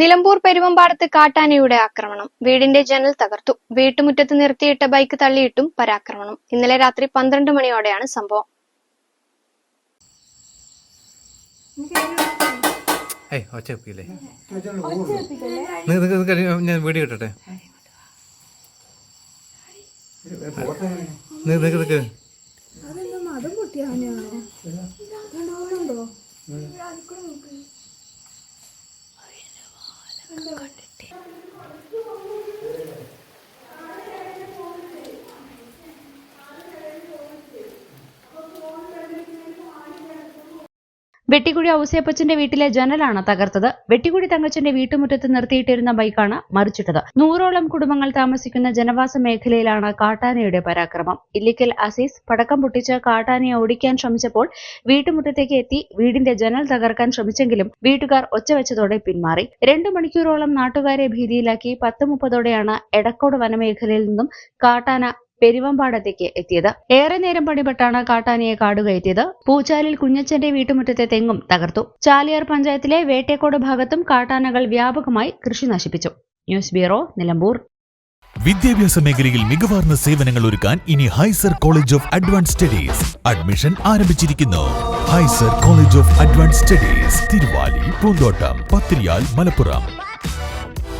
നിലമ്പൂർ പെരുവമ്പാടത്ത് കാട്ടാനയുടെ ആക്രമണം വീടിന്റെ ജനൽ തകർത്തു വീട്ടുമുറ്റത്ത് നിർത്തിയിട്ട ബൈക്ക് തള്ളിയിട്ടും പരാക്രമണം ഇന്നലെ രാത്രി പന്ത്രണ്ട് മണിയോടെയാണ് സംഭവം ഏയ് ഒച്ച വെപ്പില്ലേ നിക്ക് നിക്ക് നിക്ക് ഞാൻ വീഡിയോ ഇട്ടട്ടെ നിക്ക് വെട്ടിക്കുഴി ഔസേപ്പച്ചന്റെ വീട്ടിലെ ജനലാണ് തകർത്തത്. വെട്ടിക്കുഴി തങ്കച്ചന്റെ വീട്ടുമുറ്റത്ത് നിർത്തിയിട്ടിരുന്ന ബൈക്കാണ് മറിച്ചിട്ടത്. നൂറോളം കുടുംബങ്ങൾ താമസിക്കുന്ന ജനവാസ മേഖലയിലാണ് കാട്ടാനയുടെ പരാക്രമം. ഇല്ലിക്കൽ അസീസ് പടക്കം പൊട്ടിച്ച് കാട്ടാനയെ ഓടിക്കാൻ ശ്രമിച്ചപ്പോൾ വീട്ടുമുറ്റത്തേക്ക് എത്തി വീടിന്റെ ജനൽ തകർക്കാൻ ശ്രമിച്ചെങ്കിലും വീട്ടുകാർ ഒച്ചവെച്ചതോടെ പിന്മാറി. രണ്ടു മണിക്കൂറോളം നാട്ടുകാരെ ഭീതിയിലാക്കി പത്ത് മുപ്പതോടെയാണ് എടക്കോട് വനമേഖലയിൽ നിന്നും കാട്ടാന പെരുവമ്പാടത്തേക്ക് എത്തിയത്. ഏറെ നേരം പണിപ്പെട്ടാണ് കാട്ടാനയെ കാടുകയറ്റിയത് പൂച്ചാലിൽ കുഞ്ഞച്ചന്റെ വീട്ടുമുറ്റത്തെ തെങ്ങും തകർത്തു. ചാലിയാർ പഞ്ചായത്തിലെ വേട്ടേക്കോട് ഭാഗത്തും കാട്ടാനകൾ വ്യാപകമായി കൃഷി നശിപ്പിച്ചു. News bureau Nilambur. വിദ്യാഭ്യാസ മേഖലയിൽ മികവാർന്ന സേവനങ്ങൾ ഒരുക്കാൻ ഇനി ഹൈസർ college of advance studies admission ആരംഭിച്ചിരിക്കുന്നു. ഹൈസർ college of advance studies Thiruvali Poonthottam Pathiriyal Malappuram.